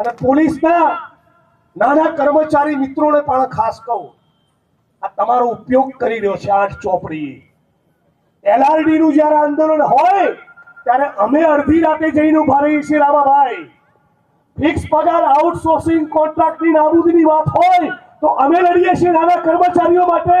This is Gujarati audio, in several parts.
અને પોલીસના નાના કર્મચારી મિત્રોને પણ ખાસ કહું, આ તમારો ઉપયોગ કરી રહ્યો છે આઠ ચોપડી. એલઆરડી નું જ્યારે આંદોલન હોય, ત્યારે અમે અડધી રાતે જઈને ઊભા રહીએ છીએ રામાભાઈ. ફિક્સ પગાર, આઉટસોર્સિંગ કોન્ટ્રાક્ટની નાબૂદીની વાત હોય, તો અમે લડીએ છીએ નાના કર્મચારીઓ માટે.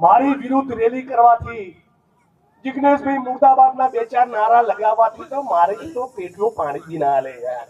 મારી વિરુદ્ધ રેલી કરવાથી જિગ્નેશભાઈ મુર્દાબાદના બે ચાર નારા લગાવવાથી તો મારે તો પેટનું પાણી બી ના લે યાર.